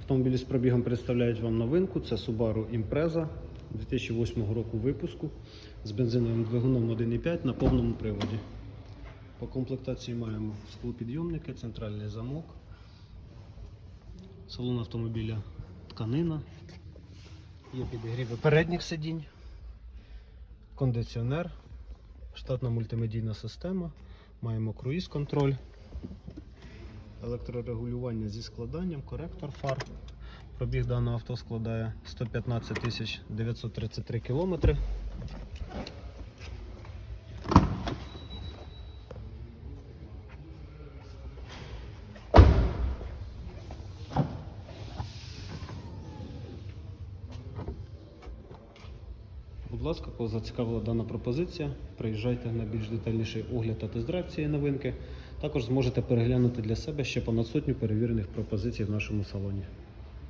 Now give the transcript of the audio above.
Автомобілі з пробігом представляють вам новинку. Це Subaru Impreza 2008 року випуску з бензиновим двигуном 1.5 на повному приводі. По комплектації маємо склопідйомники, центральний замок, салон автомобіля тканина, є підігріви передніх сидінь, кондиціонер, штатна мультимедійна система, маємо круїз-контроль, електрорегулювання зі складанням, коректор фар. Пробіг даного авто складає 115 тисяч 933 кілометри. Будь ласка, кого зацікавила дана пропозиція, приїжджайте на більш детальніший огляд та тест-драйв цієї новинки. Також зможете переглянути для себе ще понад сотню перевірених пропозицій в нашому салоні.